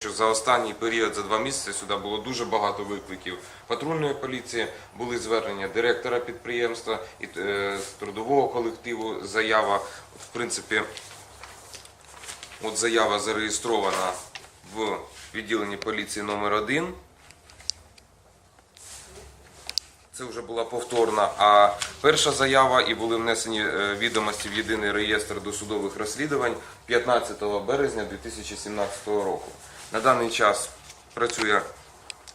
Що за останній період, за два місяці, сюди було дуже багато викликів патрульної поліції, були звернення директора підприємства і е, трудового колективу. Заява, в принципі, от заява зареєстрована в відділенні поліції номер 1 Це вже була повторна. А перша заява і були внесені е, відомості в єдиний реєстр досудових розслідувань 15 березня 2017 року. На даний час працює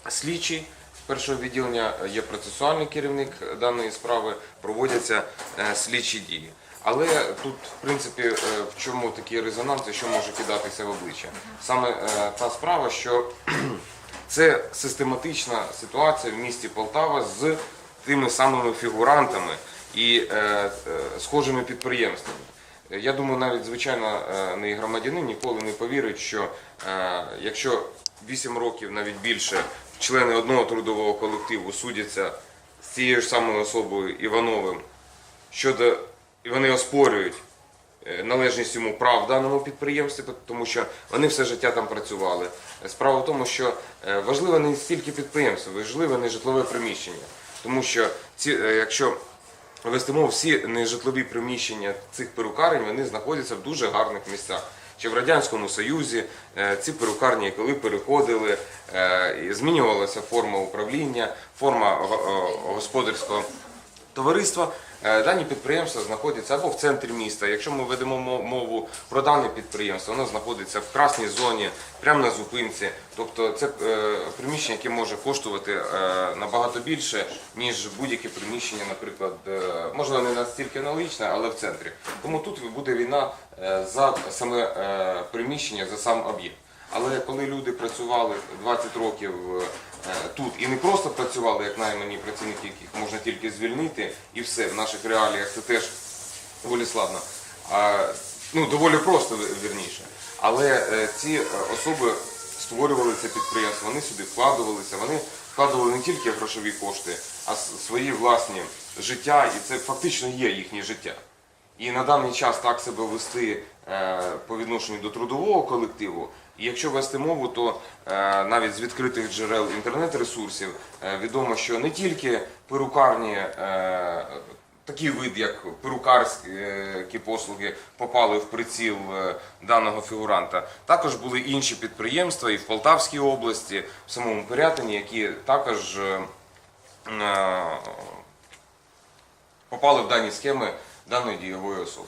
слідчий першого відділення, є процесуальний керівник даної справи, проводяться е, слідчі дії. Але тут, в принципі, е, в чому такий резонанс і що може кидатися в обличчя? Саме е, та справа, що це систематична ситуація в місті Полтава з тими самими фігурантами і схожими підприємствами. Я думаю, навіть звичайно е, не громадянин ніколи не повірить, що е, якщо 8 років, навіть більше, члени одного трудового колективу судяться з цією ж самою особою Івановим щодо і вони оспорюють е, належність йому прав в даному підприємстві, тому що вони все життя там працювали. Справа в тому, що важливе не стільки підприємство, важливе не житлове приміщення, тому що ці, якщо вести мову, всі нежитлові приміщення цих перукарень вони знаходяться в дуже гарних місцях. Ще в Радянському Союзі е, ці перукарні, коли переходили, е, змінювалася форма управління, форма господарського товариства. Е, Дані підприємства знаходяться або в центрі міста. Якщо ми ведемо мову про дане підприємство, воно знаходиться в красній зоні, прямо на зупинці. Тобто це е, приміщення, яке може коштувати е, набагато більше, ніж будь-яке приміщення, наприклад, можливо, не настільки аналогічне, але в центрі. Тому тут буде війна за саме приміщення, за сам об'єкт. Але коли люди працювали 20 років тут і не просто працювали як наймані працівники, яких можна тільки звільнити, і все в наших реаліях це теж доволі складно. Ну, доволі просто вірніше. Але е, ці е, особи створювали це підприємство, вони сюди вкладувалися, вони вкладували не тільки грошові кошти, а свої власні життя, і це фактично є їхнє життя. І на даний час так себе вести е, по відношенню до трудового колективу. Якщо вести мову, то е, навіть з відкритих джерел інтернет-ресурсів е, відомо, що не тільки перукарні, е, такий вид, як перукарські послуги, попали в приціл даного фігуранта. Також були інші підприємства і в Полтавській області, в самому Пирятині, які також попали в дані схеми даної дієвої особи.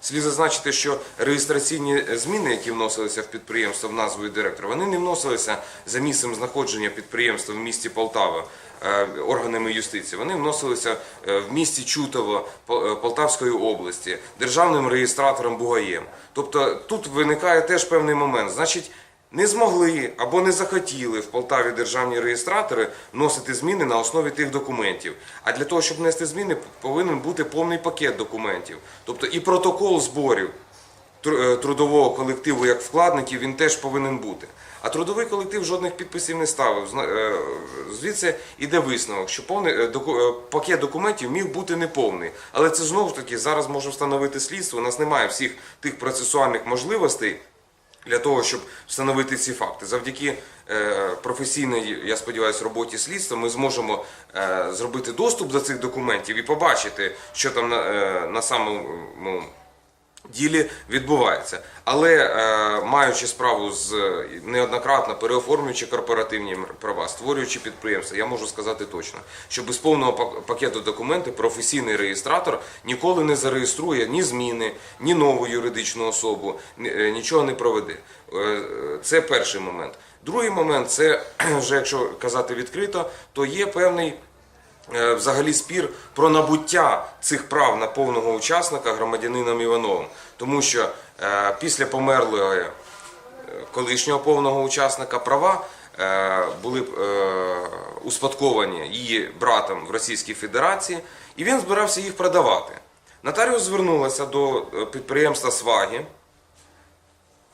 Слід зазначити, що реєстраційні зміни, які вносилися в підприємство в назву директора, вони не вносилися за місцем знаходження підприємства в місті Полтава е, органами юстиції. Вони вносилися е, в місті Чутово е, Полтавської області державним реєстратором Бугаєм. Тобто тут виникає теж певний момент. Значить, не змогли або не захотіли в Полтаві державні реєстратори вносити зміни на основі тих документів. А для того, щоб внести зміни, повинен бути повний пакет документів, тобто і протокол зборів е, трудового колективу як вкладників він теж повинен бути. А трудовий колектив жодних підписів не ставив. Е, Звідси йде висновок, що повний е, пакет документів міг бути неповний. Але це знову ж таки зараз може встановити слідство. У нас немає всіх тих процесуальних можливостей для того, щоб встановити ці факти. Завдяки е, професійній, я сподіваюся, роботі слідства ми зможемо е, зробити доступ до цих документів і побачити, що там на, е, на самому ділі відбувається. Але е, маючи справу з е, неоднократно переоформлюючи корпоративні права, створюючи підприємства, я можу сказати точно, що без повного пакету документів професійний реєстратор ніколи не зареєструє ні зміни, ні нову юридичну особу, е, нічого не проведе. Це перший момент. Другий момент це вже якщо казати відкрито, то є певний взагалі спір про набуття цих прав на повного учасника громадянином Івановим. Тому що е, після померлого е, колишнього повного учасника права е, були е, успадковані її братом в Російській Федерації, і він збирався їх продавати. Нотаріус звернулася до е, підприємства Свагі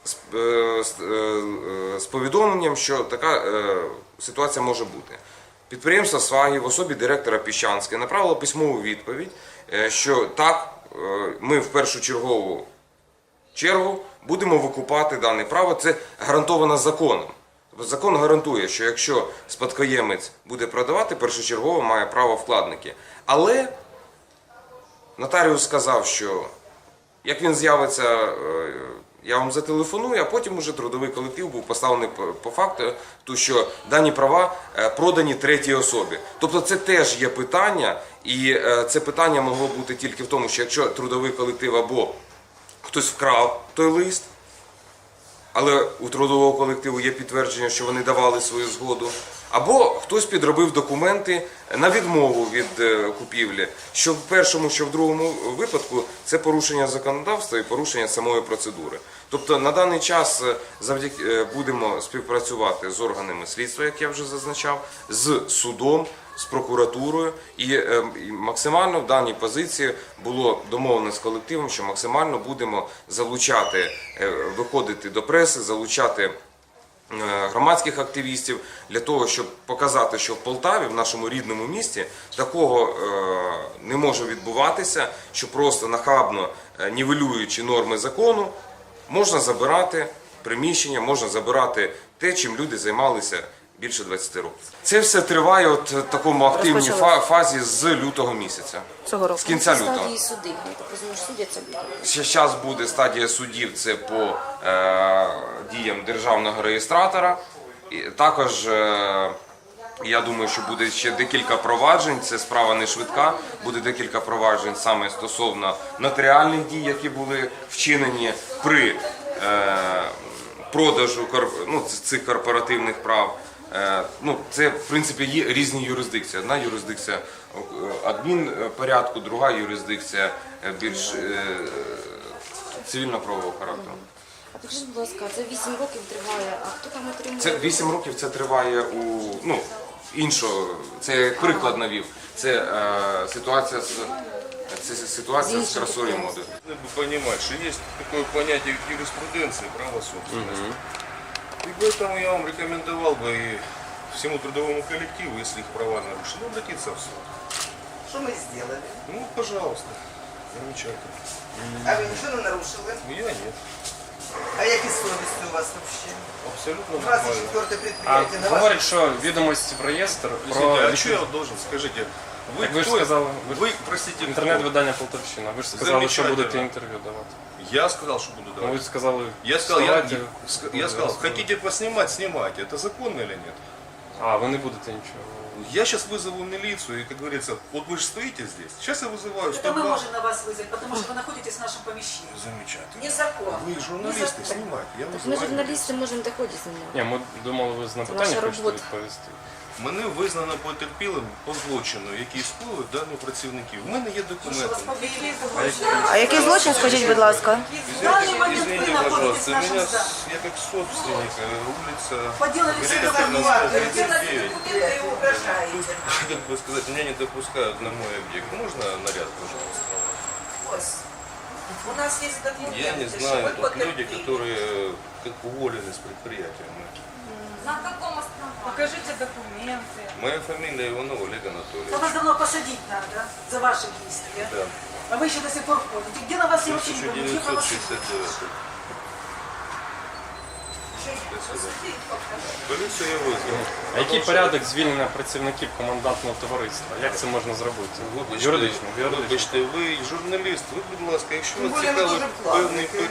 з, е, е, е, повідомленням, що така е, ситуація може бути. Підприємство Свагі в особі директора Піщанське направило письмову відповідь, е, що так, е, ми в першу чергову чергу будемо викупати дане право. Це гарантовано законом. Закон гарантує, що якщо спадкоємець буде продавати, першочергово має право вкладники. Але нотаріус сказав, що як він з'явиться, е, я вам зателефоную, а потім уже трудовий колектив був поставлений по- факту, що дані права е, продані третій особі. Тобто це теж є питання, і е, це питання могло бути тільки в тому, що якщо трудовий колектив або хтось вкрав той лист, але у трудового колективу є підтвердження, що вони давали свою згоду. Або хтось підробив документи на відмову від е, купівлі. Що в першому, що в другому випадку це порушення законодавства і порушення самої процедури. Тобто на даний час е, завдяки е, будемо співпрацювати з органами слідства, як я вже зазначав, з судом, з прокуратурою, і, е, і максимально в даній позиції було домовлено з колективом, що максимально будемо залучати, е, виходити до преси, залучати е, громадських активістів для того, щоб показати, що в Полтаві, в нашому рідному місті, такого е, не може відбуватися, що просто нахабно нівелюючи норми закону, можна забирати приміщення, можна забирати те, чим люди займалися більше 20 років. Це все триває от в такому активній фазі з лютого місяця, цього року. з кінця лютого. стадії суди. Я так розумію, що судяться. Ще зараз буде стадія судів, це по е, діям державного реєстратора. І також е, я думаю, що буде ще декілька проваджень. Це справа не швидка. Буде декілька проваджень саме стосовно нотаріальних дій, які були вчинені при е, продажу кор- ну, ц- цих корпоративних прав. Е, Ну, це в принципі є різні юрисдикції. Одна юрисдикція е, адмінпорядку, друга юрисдикція е, більш е, цивільно-правового характеру. А підкажіть, будь ласка, це 8 років триває, а хто там отримує? Це 8 років це триває у ну іншого. Це приклад навів. Це е, ситуація з це ситуація з красою моди. Надо бы понимать, что есть такое понятие в юриспруденции право собственности. И поэтому я вам рекомендовал бы и всему трудовому коллективу, если их права нарушены, обратиться в суд. Що ми зробили? Ну, пожалуйста. Замечательно. А ви нічого не нарушили? Я нет. А які совісті у вас взагалі? Абсолютно У вас нормально. четверте А предприятие, на говорять, вас... що відомості в реєстр про Извините, а ліквід- что я должен? Скажите, вы, Так ви ж кто- сказали, ви ж вы, простите, інтернет-видання Полтавщина. Ви ж сказали, що Замечательно. будете інтерв'ю давати. кто? Я сказал, что буду Ну давать. ви сказали, Я сказал, я, вставайте, ск- буде я сказал, розмова. хотите поснимать, снимайте. Это законно или нет? А, ви не будете нічого. Я сейчас вызову милицию, и, как говорится, вот вы же стоите здесь. Сейчас я вызываю Это мы 102. можем на вас вызвать, потому что вы находитесь в нашем помещении. Замечательно. Незаконно. Вы журналисты, снимайте. Я Так вызываю. ми журналісти можемо де ходять знімати. Ні, ми думали, ви на Це питання наша хочете робота. відповісти. Мене визнано потерпілим по злочину, який скоїли дані працівники. У мене є документи. А який злочин, скажіть, будь ласка? В данный момент вы Извините, находитесь пожалуйста, в нашем меня, здании. с- я как собственник, э, улица Поделали себе Григорьевна, зарплату, 139. делали документы и угрожаете. Как бы сказать, меня не допускают на мой объект. Можно наряд, пожалуйста? Ось. У нас есть документы. Я не что знаю, вы тут люди, потерпели. которые э, как уволены с предприятия. Покажите документы. Моя фамилия Иванов Олег Да Анатольевич. вас давно посадить надо за ваши действия. Да. А вы еще до сих пор ходите. Где на вас я вообще не помню? Где на вас 1969. Полицию я вызвал. А який порядок звільнення працівників командантного товариства? Як це можна зробити? Вибачте, Юридично, юридично. Вибачте, ви журналіст, ви, будь ласка, якщо Тим вас більше ми цікавить дуже вкладники. певний пер-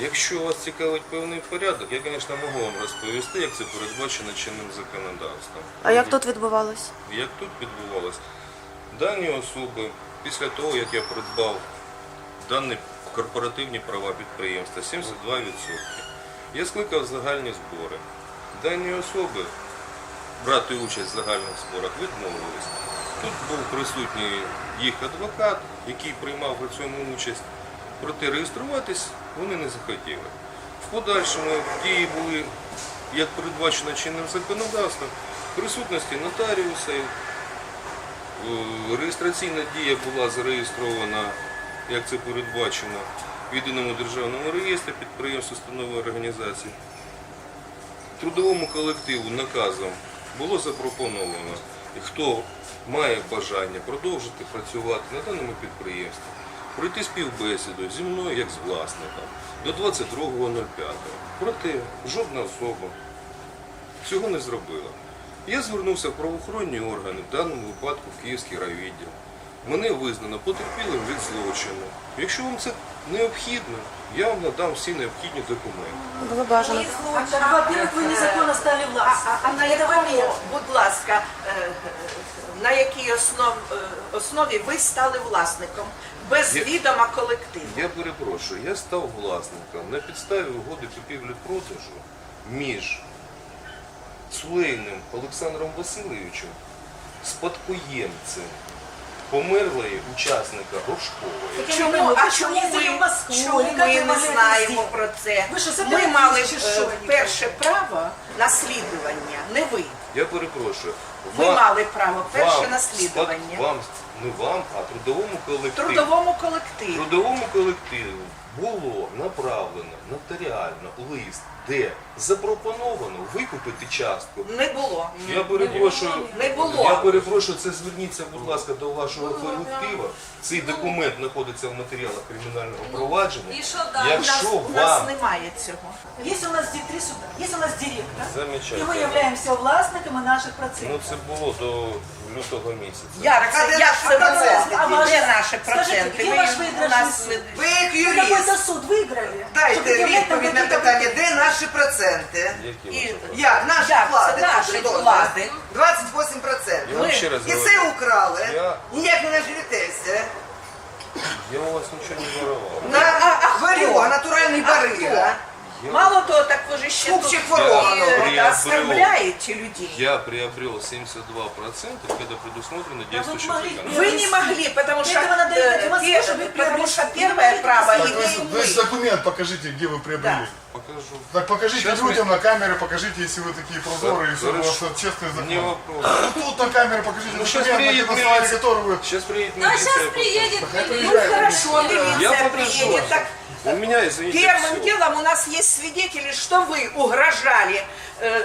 Якщо вас цікавить певний порядок, я, звісно, можу вам розповісти, як це передбачено чинним законодавством. А як тут відбувалось? Як тут відбувалось? Дані особи, після того, як я придбав дані корпоративні права підприємства, 72%, я скликав загальні збори. Дані особи брати участь в загальних зборах відмовились. Тут був присутній їх адвокат, який приймав при цьому участь. Проте реєструватись вони не захотіли. В подальшому дії були, як передбачено чинним законодавством, присутності нотаріуса. Е, Реєстраційна дія була зареєстрована, як це передбачено, в єдиному державному реєстрі підприємств, установи організацій. Трудовому колективу наказом було запропоновано, хто має бажання продовжити працювати на даному підприємстві, пройти співбесіду зі мною як з власником до 22.05. Проте жодна особа цього не зробила. Я звернувся в правоохоронні органи, в даному випадку в Київський райвідділ Мене визнано потерпілим від злочину. Якщо вам це необхідно, я вам надам всі необхідні документи. Було бажано. А, так, Во-первых, вы незаконно стали А, властью. а, а на Это якому, во-первых. будь ласка, е, е, на якій основ, е, основі ви стали власником без Я- відома колективу? Я перепрошую, я став власником на підставі угоди купівлі-продажу між Сулейним Олександром Васильовичем, спадкоємцем померлої учасника Рожкової. Чому, а чому ми, Москву, чому ми не знаємо про це? Ви що, Ми мали чи е, що? перше право наслідування, не ви. Я перепрошую. Ви вам- мали право перше вам, наслідування. Вам, не вам, а трудовому колективу. Трудовому колективу. Трудовому колективу було направлено нотаріально лист, де запропоновано викупити частку Не було. Я перепрошую, Не було. я перепрошую, це зверніться, будь ласка, до вашого колектива. Цей документ знаходиться в матеріалах кримінального провадження. І що далі? У нас, Якщо у нас вам немає цього. Есть у нас три суда. Есть у нас директор. И замечательно, мы являемся властниками наших ну це було до лютого місяця. Як Так, а це, де як наші це проценти? було? А ваші- Де наші Скажіть, проценти? де Ви ваш у виграшний нас суд? не- Ви як Вы юрист, какой-то суд выиграли? дайте Чтобы предъявлять нам відповідь на какие-то питання, де наші проценти? Які І- ваші права? Як? Наші Як? вклади. Це наші наші дози. вклади. 28%. Я вам ще раз І говорю, це украли. Я- Ніяк не наживітеся. я у вас нічого не воровав. Ну, а- а хто? Варюга, натуральний А барига. Мало того, так ви ж ще Купчик тут ворованого. э, Я оскорбляете людей. Я приобрел 72%, когда предусмотрено действующим могли- законом. Вы не могли, потому что, этого надо ехать в э, Москву, пе- чтобы потому что первое Вы право можете Так, имеем вы, вы мы. документ покажите, где вы приобрели. Покажу. Так покажите Сейчас мы- людям на камеры, покажите, если вы такие прозорые, если у вас Хорошо. честный закон. Не вопрос. Ну, тут на камеры покажите Ну, щас документ, на приедет основании милиция. которого вы... Сейчас приедет Да, милиция. сейчас я приедет. Ну приезжает. хорошо, Я милиция покажу. приедет. Так, покажу. У меня, извините, Первым всё. делом у нас есть свидетели, что вы угрожали э,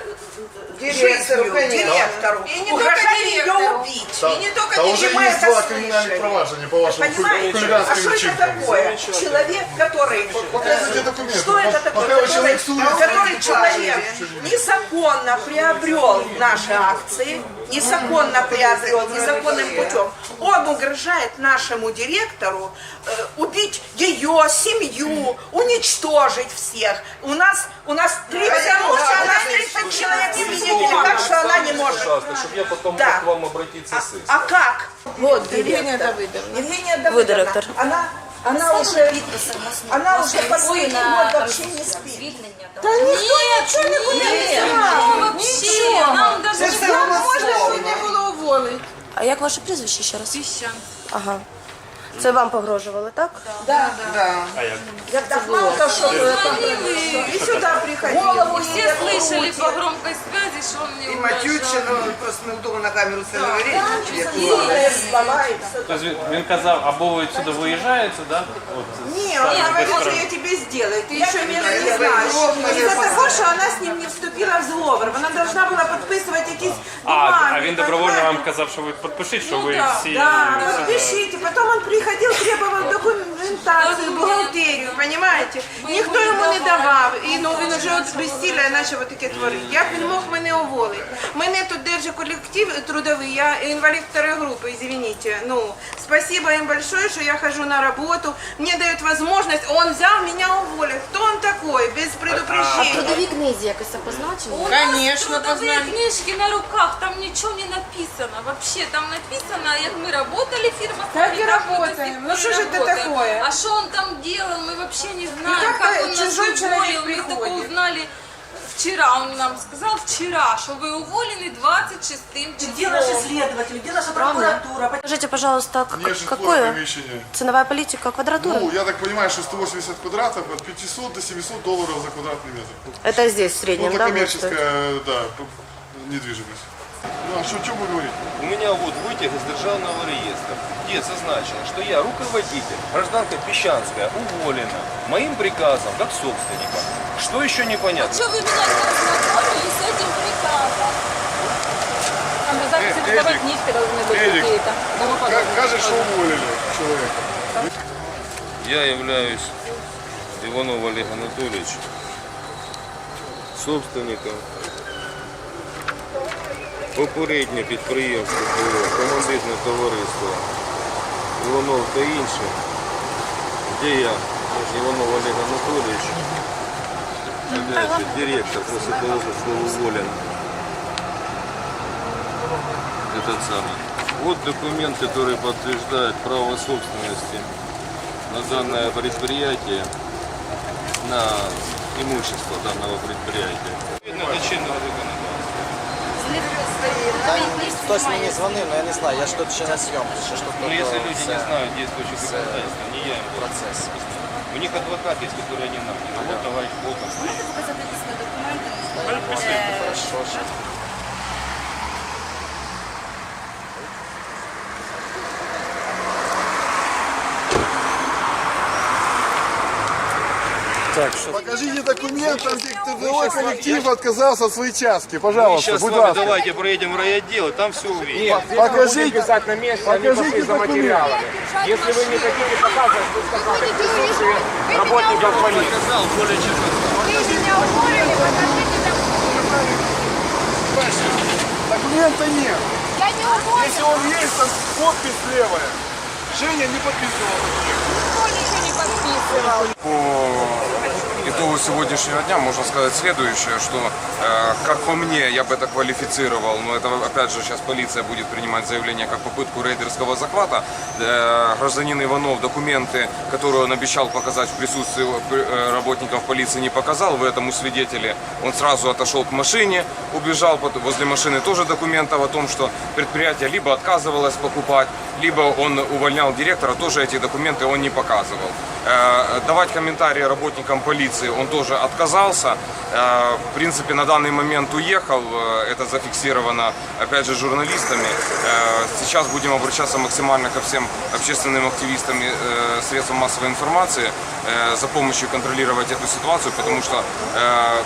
Директору, жизнью, конечно. директору, И не угрожали только ее директору. убить. Да, И не только да не уже мы есть это два слышали. проваджения по вашему Понимаете? А хулиганским что это такое? Замечательно. Человек, который... Покажите документы. Что это Пока такое? вы Который, человек который человек незаконно приобрел наши акции, незаконно приобрел, незаконным путем. Он угрожает нашему директору э, убить ее, семью, уничтожить всех. У нас, у нас 30, потому что у нас 30 человек свидетелей, так что она не может. Пожалуйста, чтобы я потом Да. мог к вам обратиться с иском. А как? Вот директор. Евгения Давыдовна. директор. Она, она уже, она уже последний год вообще не спит. Да никто ничего не Нет, понимает. вообще, нам даже не можна, голословно. не було уволити. А як ваше прізвище ще раз? Піщан. Ага. Це вам погрожували, так? Да. Да. Я так мало того, что и сюда приходили. Голову Все ей слышали по крутят. громкой связи, что он мне І угрожал. Матючина, ну, просто неудобно на камеру це говорити. як Сильные слова и всё. Тобто він, він казав, або ви відсюди виїжджаєте, да? От, Не, з- он без говорит, прав. что я тебе сделаю. Ты еще меня знаю, не я знаешь. знаю, Из-за знаю. того, что она с ним не вступила в зговор. Вона должна була підписувати якісь А, бумаги. а він добровольно вам понимаете? казав, що ви підпишіть, що Ну ви да, всі... Да, все- подпишите. Потом он приходил, требовал документацию, бухгалтерию, понимаете? Ніхто йому не давав. І ну він вже от безсилля почав таке творити. Як він мог мене уволити? Мене тут держить колектив трудовий, я інвалід второї групи, извините. Ну, спасибо им большое, что я хожу на работу, мне дают возможность, он взял меня уволить. Кто он такой, без В предупреждения? трудовій книзі якось це позначено? У нас трудовые книжки на руках, там ничего не написано. Вообще, там написано, как мы работали, фирма Так и «Фабрика», мы до работаем. сих Ну пор что же это работаем. такое? А что он там делал, мы вообще не знаем, как-то как он нас уволил. Мы только узнали вчера, он нам сказал вчера, что вы уволены 26 Где наши числом. следователи, где наша прокуратура? Скажите, пожалуйста, к- Мне житло какое помещение. ценовая политика квадратура? Ну, я так понимаю, что 180 квадратов от 500 до 700 долларов за квадратный метр. Это здесь в Ну, среднем, это да? коммерческая, да, недвижимость. Ну, а что, что вы говорите? У меня вот вытяг из державного реестра, где зазначено, что я руководитель, гражданка Песчанская, уволена моим приказом как собственника. Что еще непонятно? Что вы меня не ознакомили с этим приказом? Там же записи трудовой книжки должны быть какие-то. Кажется, что уволили человека. Я являюсь Иванов Олег Анатольевич, собственником Попереднє підприємство було командитне товариство Іванов та інші, де я, Іванов Олег Анатольевич, опять же, директор после того, как был уволен. Этот самый. Вот документ, который подтверждает право собственности на данное предприятие, на имущество данного предприятия. Видно, до чинного законодавства. Хтось мені дзвонив, але я не знаю, я ж тут ще на зйомці, що ж тут Но если люди не це знают законодательства, не я им процес. У них адвокат есть, который они нам. Вот товарищ Боком стоит. Хорошо, що. Так, що Покажите документ, там где трудовой коллектив отказался от своей частки. Пожалуйста, Сейчас с будь вами ласка. давайте проедем в райотдел, и там все увидим. Покажите, на місці, покажите документ. Якщо ви не хочете показувати, ви сказали присутствие работників поліції. Сказал более чем Документа нет. Если он есть, там подпись левая. Женя не подписывал. По итогу сегодняшнего дня можно сказать следующее, что, э, как по мне, я бы это квалифицировал, но это опять же сейчас полиция будет принимать заявление как попытку рейдерского захвата. Э, гражданин Иванов документы, которые он обещал показать в присутствии э, работников полиции, не показал, вы этому свидетели. Он сразу отошел к машине, убежал, возле машины тоже документов о том, что предприятие либо отказывалось покупать, либо он увольнял директора, тоже эти документы он не показывал. Э, Давать комментарии работникам полиции он тоже отказался. Э, В принципе, на данный момент уехал. Э, Это зафиксировано, опять же, журналистами. Э, Сейчас будем обращаться максимально ко всем общественным активистам и э, средствам массовой информации э, за помощью контролировать эту ситуацию, потому что э,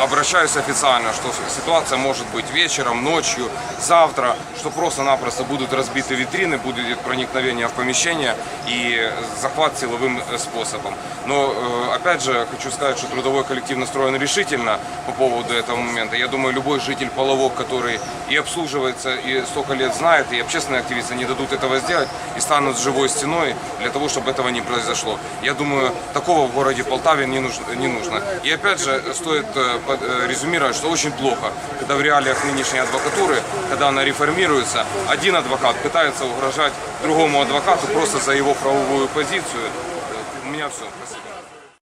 обращаюсь официально, что ситуация может быть вечером, ночью, завтра, что просто-напросто будут разбиты витрины, будет проникновение в помещение и захват силовым э, способом. Но, э, опять же, хочу сказать, что трудовой коллектив настроен решительно по поводу этого момента. Я думаю, любой житель Половок, который и обслуживается, и столько лет знает, и общественные активисты не дадут этого сделать и станут живой стеной для того, чтобы этого не произошло. Я думаю, такого в городе Полтаве не нужно. Не нужно. И опять же, стоит э, под- э, резюмировать, что очень плохо, когда в реалиях нынешней адвокатуры, когда она реформируется, один адвокат пытается угрожать другому адвокату просто за его правовую позицию. Э, У меня все. Спасибо.